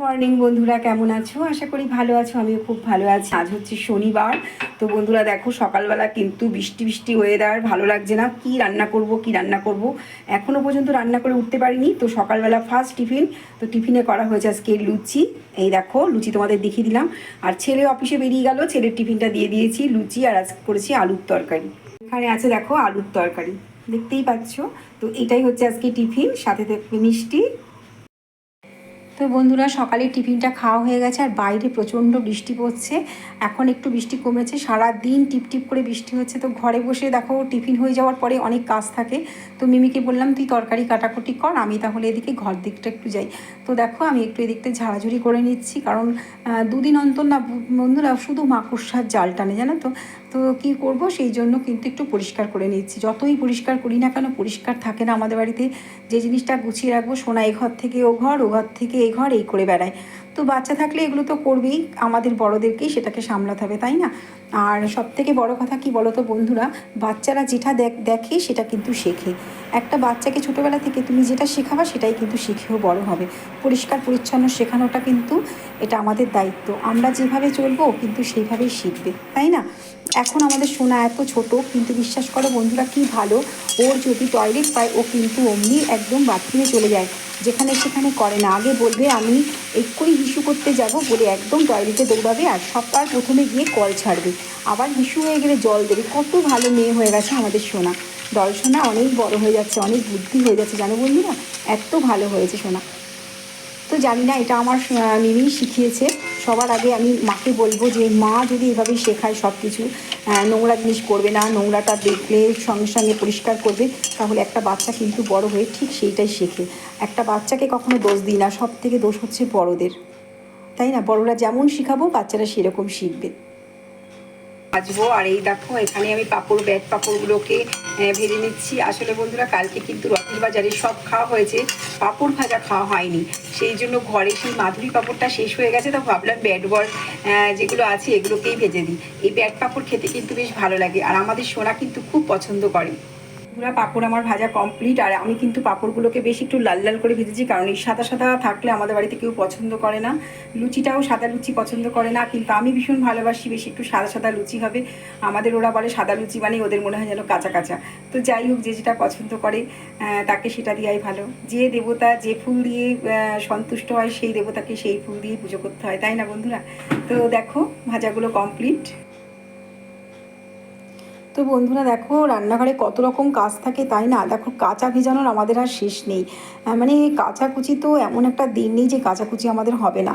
Morning বন্ধুরা, কেমন আছো? আশা করি ভালো আছো, আমিও খুব ভালো আছি। আজ হচ্ছে শনিবার। তো বন্ধুরা, দেখো, সকালবেলা কিন্তু বৃষ্টি বৃষ্টি ওয়েদার ভালো লাগছে না। কি রান্না করব, কি রান্না করব? এখনও পর্যন্ত রান্না করে উঠতে পারিনি। তো সকালবেলা ফার্স্ট টিফিন তো টিফিনে করা হয়েছে আজকে লুচি। এই দেখো, লুচি তোমাদের দেখিয়ে দিলাম। আর ছেলে অফিসে বেরিয়ে গেল, ছেলের টিফিনটা দিয়ে দিয়েছি, লুচি, আর আজকে করেছি আলুর তরকারি। এখানে আছে, দেখো, আলুর তরকারি। দেখতেই পাচ্ছ? তো এটাই হচ্ছে আজকে টিফিন সাথে মিষ্টি তো বন্ধুরা, সকালে টিফিনটা খাওয়া হয়ে গেছে আর বাইরে প্রচণ্ড বৃষ্টি পড়ছে। এখন একটু বৃষ্টি কমেছে সারা দিন টিপ টিপ করে বৃষ্টি হচ্ছে। তো ঘরে বসে দেখো, টিফিন হয়ে যাওয়ার পরে অনেক কাজ থাকে। তো মিমিকে বললাম, তুই তরকারি কাটাকুটি কর, আমি তাহলে এদিকে ঘর দিকটা একটু যাই। তো দেখো, আমি একটু এদিকটা ঝাড়াঝুড়ি করে নিচ্ছি, কারণ দুদিন অন্তর না, বন্ধুরা, শুধু মাকড়সার জাল টানে, জানো তো? তো কী করব, সেই জন্য কিন্তু একটু পরিষ্কার করে নিচ্ছি। যতই পরিষ্কার করি না কেন, পরিষ্কার থাকে না আমাদের বাড়িতে। যে জিনিসটা গুছিয়ে রাখব, সোনা এ ঘর থেকে ও ঘর ও ঘর থেকে এই ঘর এই করে বেড়ায়। তো বাচ্চা থাকলে এগুলো তো করবেই, আমাদের বড়োদেরকেই সেটাকে সামলাতে হবে, তাই না? আর সব থেকে বড় কথা কি বলো তো বন্ধুরা, বাচ্চারা যেটা দেখ সেটা কিন্তু শেখে। একটা বাচ্চাকে ছোটোবেলা থেকে তুমি যেটা শেখাবা সেটাই কিন্তু শিখেও বড় হবে। পরিষ্কার, পরিচ্ছন্ন শেখানোটা কিন্তু এটা আমাদের দায়িত্ব। আমরা যেভাবে চলবো কিন্তু সেইভাবেই শিখবে, তাই না? এখন আমাদের সোনা এত ছোট, কিন্তু বিশ্বাস করো বন্ধুরা কি ভালো, ওর যদি টয়লেট পায়, ও কিন্তু অমনি একদম বাথরুমে চলে যায়। যেখানে সেখানে করে না। আগে বলবে, আমি এক্ষুনি হিসু করতে যাব বলে একদম টয়লেটে দৌড়াবে আর সবার প্রথমে গিয়ে কল ছাড়বে। আবার হিসু হয়ে গেলে জল দেবে। কত ভালো মেয়ে হয়ে গেছে আমাদের সোনা। দল সোনা অনেক বড় হয়ে যাচ্ছে, অনেক বুদ্ধি হয়ে যাচ্ছে। জানো বন্ধুরা? এত ভালো হয়েছে সোনা। তো জানি না, এটা আমার মিমি শিখিয়েছে। সবার আগে আমি মাকে বলব যে মা যদি এভাবেই শেখায় সব কিছু নোংরা জিনিস করবে না, নোংরাটা দেখলে সঙ্গে সঙ্গে পরিষ্কার করবে, তাহলে একটা বাচ্চা কিন্তু বড় হয়ে ঠিক সেইটাই শেখে। একটা বাচ্চাকে কখনো দোষ দিই না সব থেকে দোষ হচ্ছে বড়দের। তাই না? বড়রা যেমন শিখাবো, বাচ্চারা সেরকম শিখবে। ভাজবো। আর এই দেখো, এখানে আমি পাপড় ব্যাট পাঁপড়গুলোকে ভেজে নিচ্ছি। আসলে বন্ধুরা, কালকে কিন্তু রথের বাজারে সব খাওয়া হয়েছে। পাপড় ভাজা খাওয়া হয়নি। সেই জন্য ঘরে সেই মাধুরী পাপড়টা শেষ হয়ে গেছে, তো ভাবলাম ব্যাট বল যেগুলো আছে এগুলোকেই ভেজে দিই। এই ব্যাট পাপড় খেতে কিন্তু বেশ ভালো লাগে। আর আমাদের সোনা কিন্তু খুব পছন্দ করে। পুরা পাঁপড় আমার ভাজা কমপ্লিট আর আমি কিন্তু পাঁপড়গুলোকে বেশ একটু লাল লাল করে ভেজেছি, কারণ এই সাদা সাদা থাকলে আমাদের বাড়িতে কেউ পছন্দ করে না। লুচিটাও সাদা লুচি পছন্দ করে না, কিন্তু আমি ভীষণ ভালোবাসি, বেশি একটু সাদা সাদা লুচি হবে। আমাদের ওরা বলে সাদা লুচি মানে ওদের মনে হয় যেন কাঁচা কাঁচা। তো যাই হোক, যে যেটা পছন্দ করে তাকে সেটা দেওয়াই ভালো। যে দেবতা যে ফুল দিয়ে সন্তুষ্ট হয়, সেই দেবতাকে সেই ফুল দিয়ে পুজো করতে হয়, তাই না বন্ধুরা? তো দেখো, ভাজাগুলো কমপ্লিট তো বন্ধুরা দেখো, রান্নাঘরে কত রকম কাজ থাকে তাই না? দেখো, কাঁচা ভেজানোর আমাদের আর শেষ নেই। মানে কাচাকুচি তো এমন একটা দিন নেই যে কাচাকুচি আমাদের হবে না।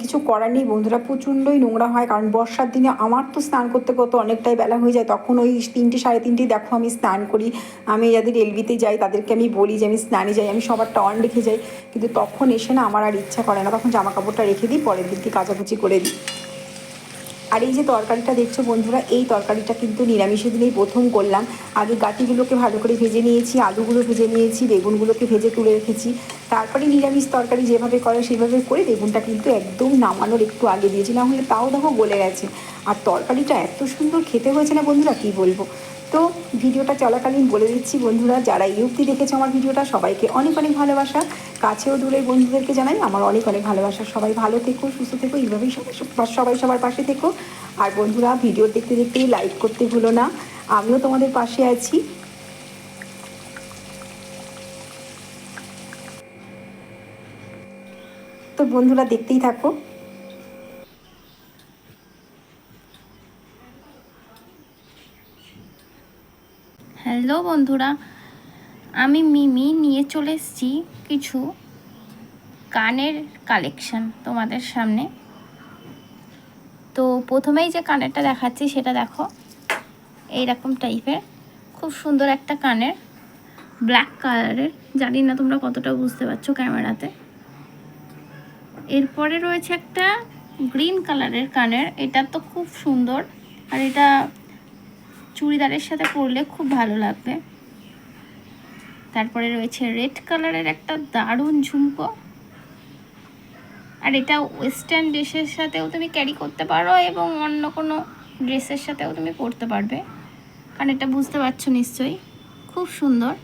কিছু করার নেই বন্ধুরা, প্রচণ্ডই নোংরা হয়। কারণ বর্ষার দিনে আমার তো স্নান করতে করতে অনেকটাই বেলা হয়ে যায়। তখন ওই তিনটে, সাড়ে তিনটে দেখো আমি স্নান করি। আমি যাদের এলবিতে যাই, তাদেরকে আমি বলি যে আমি স্নানে যাই, আমি সবারটা অন রেখে যাই। কিন্তু তখন এসে না আমার আর ইচ্ছা করে না। তখন জামা কাপড়টা রেখে দিই, পরের দিনকে কাচাকুচি করে দিই। আর এই যে তরকারিটা দেখছ বন্ধুরা, এই তরকারিটা কিন্তু নিরামিষের দিনেই প্রথম করলাম। আগে গাটিগুলোকে ভালো করে ভেজে নিয়েছি, আলুগুলো ভেজে নিয়েছি, বেগুনগুলোকে ভেজে তুলে রেখেছি। তারপরে নিরামিষ তরকারি যেভাবে করে সেভাবে করে বেগুনটা কিন্তু একদম নামানোর একটু আগে দিয়েছি, না হলে তাও দেখো গলে গেছে। আর তরকারিটা এত সুন্দর খেতে হয়েছে না বন্ধুরা, কী বলব? তো ভিডিওটা চলাকালীন বলে দিচ্ছি, বন্ধুরা, যারা এই অবধি দেখেছ আমার ভিডিওটা, সবাইকে অনেক অনেক ভালোবাসা। কাছেও দূরের বন্ধুদেরকে জানাই, আমার অনেক অনেক ভালোবাসা। সবাই ভালো থেকো, সুস্থ থেকো, এইভাবেই সবাই সবার পাশে থেকো। আর বন্ধুরা, ভিডিও দেখতে দেখতে লাইক করতে ভুলো না। আমিও তোমাদের পাশে আছি। তো বন্ধুরা, দেখতেই থাকো। হ্যালো বন্ধুরা, আমি মিমি নিয়ে চলে এসেছি কিছু কানের কালেকশন তোমাদের সামনে। তো প্রথমেই যে কানেরটা দেখাচ্ছি সেটা দেখো, এই রকম টাইপের, খুব সুন্দর একটা কানের ব্ল্যাক কালারের জানি না তোমরা কতটা বুঝতে পারছ ক্যামেরাতে। এরপরে রয়েছে একটা গ্রিন কালারের কানের, এটা তো খুব সুন্দর, আর এটা চুড়িদারের সাথে পরলে খুব ভালো লাগবে। তারপরে রয়েছে রেড কালারের একটা দারুণ ঝুমকো। আর এটা ওয়েস্টার্ন ড্রেসের সাথেও তুমি ক্যারি করতে পারো এবং অন্য কোনো ড্রেসের সাথেও তুমি পরতে পারবে। কারণ এটা বুঝতে পারছ নিশ্চয়ই, খুব সুন্দর।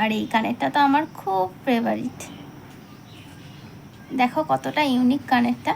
আর এই কানেরটা তো আমার খুব ফেভারিট দেখো কতটা ইউনিক কানেরটা।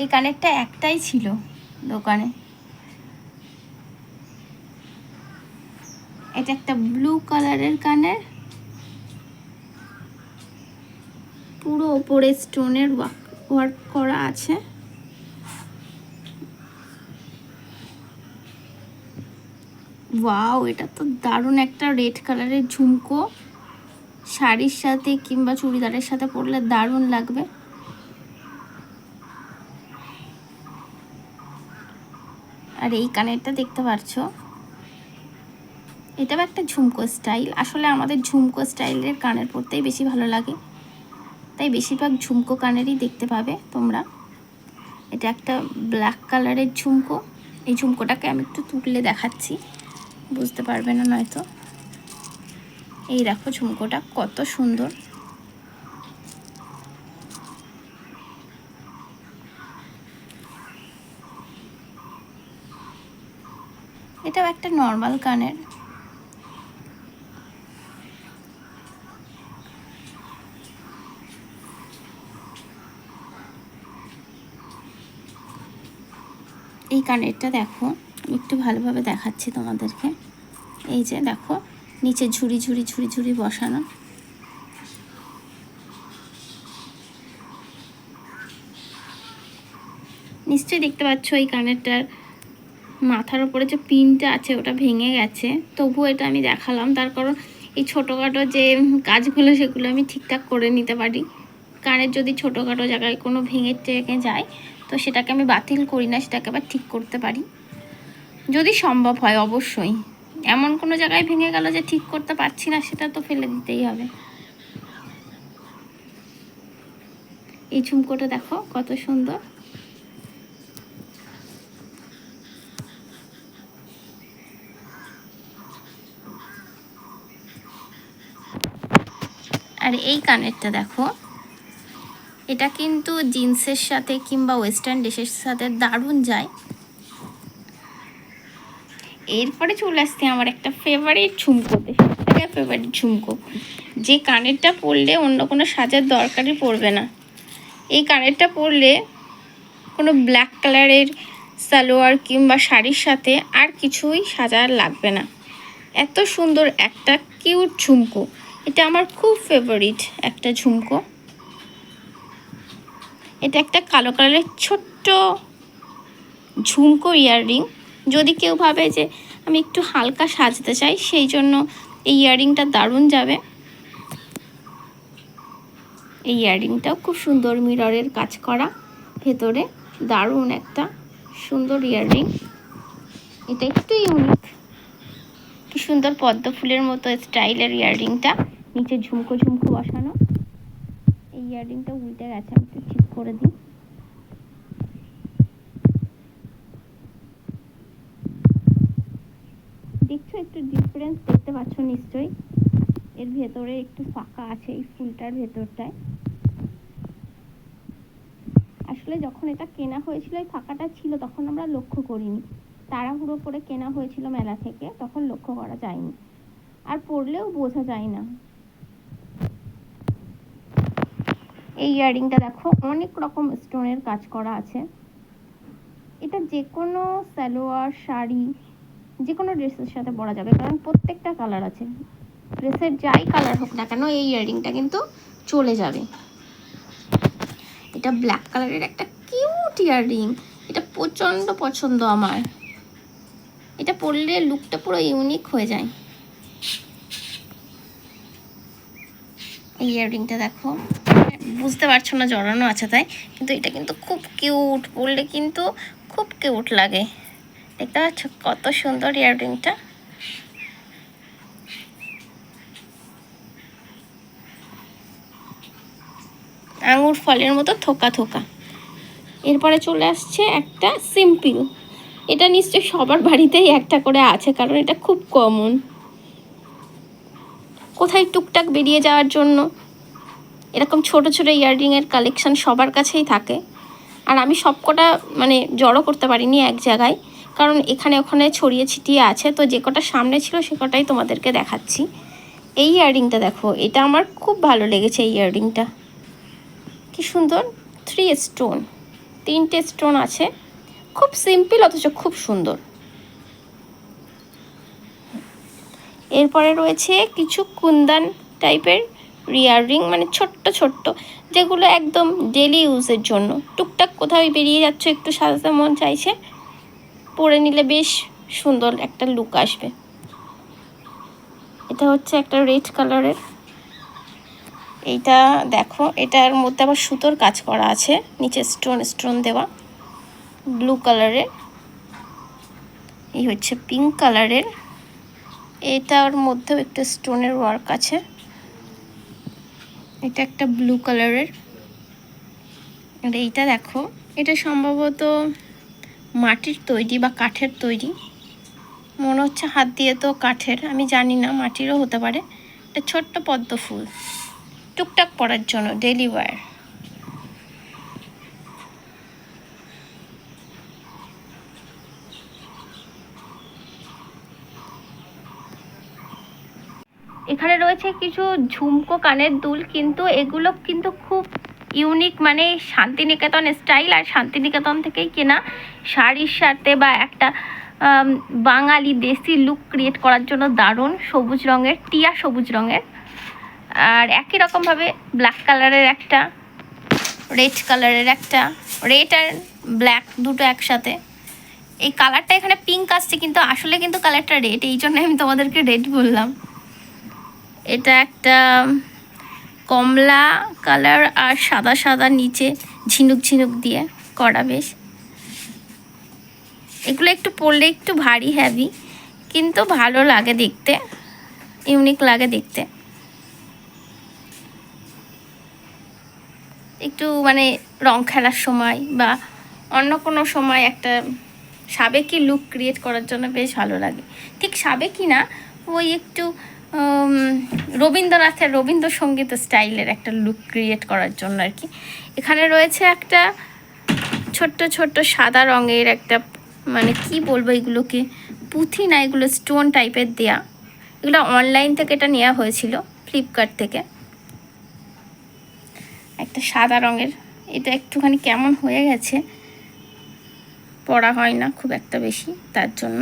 এই কানেরটা একটাই ছিল দোকানে। এটা একটা ব্লু কালারের কানের। পুরো ওপরে স্টোনের ওয়ার্ক করা আছে। ওয়াও, এটা তো দারুণ একটা রেড কালারের ঝুমকো। শাড়ির সাথে কিংবা চুড়িদারের সাথে পরলে দারুণ লাগবে। আর এই কানেরটা দেখতে পারছ? এটাও একটা ঝুমকো স্টাইল। আসলে আমাদের ঝুমকো স্টাইলের কানের পরতেই বেশি ভালো লাগে। তাই বেশিরভাগ ঝুমকো কানেরই দেখতে পাবে তোমরা। এটা একটা ব্ল্যাক কালারের ঝুমকো। এই ঝুমকোটাকে আমি একটু তুললে দেখাচ্ছি। বুঝতে পারবে না নয়তো। এই দেখো ঝুমকোটা কত সুন্দর। একটা নর্মাল কানের। এই কানেরটা দেখো একটু ভালোভাবে দেখাচ্ছি তোমাদেরকে। এই যে দেখো, নিচে ঝুড়ি ঝুড়ি ঝুড়ি ঝুড়ি বসানো। নিশ্চয়ই দেখতে পাচ্ছ এই কানেরটার মাথার উপরে যে পিনটা আছে ওটা ভেঙে গেছে। তবুও এটা আমি দেখালাম। তার কারণ এই ছোটোখাটো যে কাজগুলো, সেগুলো আমি ঠিকঠাক করে নিতে পারি। কানের যদি ছোটোখাটো জায়গায় কোনো ভেঙে টেকে যায়, তো সেটাকে আমি বাতিল করি না, সেটাকে আবার ঠিক করতে পারি। যদি সম্ভব হয় অবশ্যই। এমন কোনো জায়গায় ভেঙে গেল যে ঠিক করতে পারছি না, সেটা তো ফেলে দিতেই হবে। এই ঝুমকোটা দেখো কত সুন্দর। আর এই কানেরটা দেখো। এটা কিন্তু জিন্সের সাথে কিংবা ওয়েস্টার্ন ড্রেসের সাথে দারুণ যায়। এরপরে চলে আসছে আমার একটা ফেভারিট ঝুমকোতে সবথেকে ফেভারিট ঝুমকো। যে কানেরটা পরলে অন্য কোনো সাজার দরকারই পড়বে না। এই কানেরটা পরলে কোনো ব্ল্যাক কালারের সালোয়ার কিংবা শাড়ির সাথে আর কিছুই সাজার লাগবে না। এত সুন্দর একটা কিউট ঝুমকো। এটা আমার খুব ফেভারিট একটা ঝুমকো। এটা একটা কালো কালারের ছোট্ট ঝুমকো ইয়াররিং যদি কেউ ভাবে যে আমি একটু হালকা সাজতে চাই, সেই জন্য এই ইয়াররিংটা দারুণ যাবে। এই ইয়াররিংটাও খুব সুন্দর মিররের কাজ করা। ভেতরে দারুণ একটা সুন্দর ইয়াররিং এটা একটু ইউনিক কি সুন্দর পদ্ম ফুলের মতো স্টাইলের ইয়াররিংটা নিচে ঝুমকো ঝুমকো বসানো। এই ইয়াররিংটা উল্টে গেছে, আমি একটু ঠিক করে দিই। দেখছ, একটু ডিফারেন্স দেখতে পাচ্ছ নিশ্চয়ই। এর ভেতরে একটু ফাঁকা আছে এই ফুলটার ভেতরটায়। আসলে যখন এটা কেনা হয়েছিল, এই ফাঁকাটা ছিল, তখন আমরা লক্ষ্য করিনি। তাড়াহুড়ো করে কেনা হয়েছিল মেলা থেকে, তখন লক্ষ্য করা যায়নি। আর পড়লেও বোঝা যায় না। এই ইয়াররিংটা দেখো, অনেক রকম স্টোনের কাজ করা আছে। এটা যে কোনো সালোয়ার, শাড়ি যে কোনো ড্রেসের সাথে পরা যাবে, কারণ প্রত্যেকটা কালার আছে। ড্রেসের যাই কালার হোক না কেন, এই ইয়াররিংটা কিন্তু চলে যাবে। এটা ব্ল্যাক কালারের একটা কিউট ইয়াররিং। এটা প্রচণ্ড পছন্দ আমার। এটা পরলে লুকটা পুরো ইউনিক হয়ে যায়। এই ইয়াররিংটা দেখো। বুঝতে পারছ না, জড়ানো আছে তাই। কিন্তু এটা কিন্তু খুব কিউট পরলে কিন্তু খুব কিউট লাগে। দেখতে পাচ্ছ কত সুন্দর ইয়াররিংটা আঙুর ফলের মতো থোকা থোকা। এরপরে চলে আসছে একটা সিম্পিল এটা নিশ্চয়ই সবার বাড়িতেই একটা করে আছে, কারণ এটা খুব কমন কোথায় টুকটাক বেরিয়ে যাওয়ার জন্য এরকম ছোট ছোট ইয়াররিংয়ের কালেকশান সবার কাছেই থাকে। আর আমি সবকটা মানে জড়ো করতে পারিনি এক জায়গায়, কারণ এখানে ওখানে ছড়িয়ে ছিটিয়ে আছে। তো যে কটা সামনে ছিল সে কটাই তোমাদেরকে দেখাচ্ছি। এই ইয়াররিংটা দেখো, এটা আমার খুব ভালো লেগেছে এই ইয়াররিংটা। কি সুন্দর থ্রি স্টোন তিনটে স্টোন আছে। খুব সিম্পল অথচ খুব সুন্দর। এরপরে রয়েছে কিছু কুন্দান টাইপের রিয়ারিং মানে ছোট্ট ছোট্ট, যেগুলো একদম ডেলি ইউজের জন্য। টুকটাক কোথাও বেরিয়ে যাচ্ছ, একটু সাজাতে মন চাইছে, পরে নিলে বেশ সুন্দর একটা লুক আসবে। এটা হচ্ছে একটা রেড কালারের এইটা দেখো, এটার মধ্যে আবার সুতোর কাজ করা আছে, নিচে স্টোন স্টোন দেওয়া ব্লু কালারের এই হচ্ছে পিঙ্ক কালারের এটার মধ্যেও একটা স্টোনের ওয়ার্ক আছে। এটা একটা ব্লু কালারের আর এইটা দেখো, এটা সম্ভবত মাটির তৈরি বা কাঠের তৈরি। মনে হচ্ছে হাত দিয়ে তো কাঠের, আমি জানি না, মাটিরও হতে পারে। এটা ছোট্ট পদ্ম ফুল, টুকটাক পরার জন্য ডেলি এখানে রয়েছে কিছু ঝুমকো কানের দুল, কিন্তু এগুলো কিন্তু খুব ইউনিক মানে শান্তিনিকেতন স্টাইল আর শান্তিনিকেতন থেকেই কেনা শাড়ির সাথে বা একটা বাঙালি দেশি লুক ক্রিয়েট করার জন্য দারুণ সবুজ রঙের, টিয়া সবুজ রঙের। আর একই রকমভাবে ব্ল্যাক কালারের একটা রেড কালারের একটা রেড আর ব্ল্যাক দুটো একসাথে। এই কালারটা এখানে পিঙ্ক আসছে, কিন্তু আসলে কিন্তু কালারটা রেড এই জন্য আমি তোমাদেরকে রেড বললাম। এটা একটা কমলা কালার আর সাদা সাদা নিচে ঝিনুক ঝিনুক দিয়ে করা বেশ। এগুলো একটু পরলে একটু ভারী হ্যাভি কিন্তু ভালো লাগে দেখতে ইউনিক লাগে দেখতে। একটু মানে রং খেলার সময় বা অন্য কোনো সময় একটা সাবেকি লুক ক্রিয়েট করার জন্য বেশ ভালো লাগে। ঠিক সাবেকি না, ওই একটু রবীন্দ্রনাথের রবীন্দ্রসঙ্গীত স্টাইলের একটা লুক ক্রিয়েট করার জন্য আর কি। এখানে রয়েছে একটা ছোট্ট ছোট্ট সাদা রঙের একটা মানে কি বলব এগুলোকে, পুঁথি না, এগুলো স্টোন টাইপের দেয়া। এগুলো অনলাইন থেকে এটা নেওয়া হয়েছিল ফ্লিপকার্ট থেকে। একটা সাদা রঙের, এটা একটুখানি কেমন হয়ে গেছে, পড়া হয় না খুব একটা বেশি তার জন্য।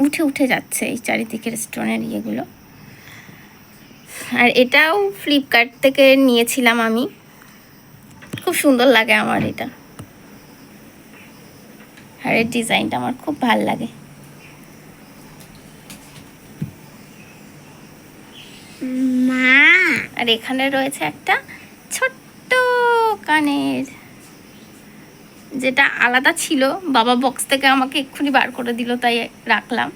উঠে উঠে যাচ্ছে এই চারিদিকের স্টোনের ইয়েগুলো। আর এটাও ফ্লিপকার্ট থেকে নিয়েছিলাম আমি। খুব সুন্দর লাগে আমার এটা। আর এর ডিজাইনটা আমার খুব ভালো লাগে। মা! আর এখানে রয়েছে একটা ছোট্ট কানের যেটা আলাদা ছিল বাবা বক্স থেকে আমাকে এক্ষুনি বার করে দিল তাই রাখলাম।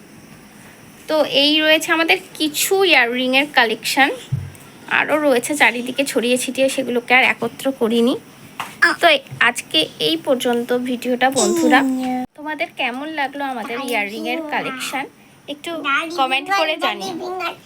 তো এই রয়েছে আমাদের কিছু ইয়াররিংয়ের কালেকশান আরও রয়েছে চারিদিকে ছড়িয়ে ছিটিয়ে সেগুলোকে আর একত্র করিনি। তো আজকে এই পর্যন্ত ভিডিওটা বন্ধুরা। তোমাদের কেমন লাগল আমাদের ইয়াররিংয়ের কালেকশান একটু কমেন্ট করে জানিও। জানি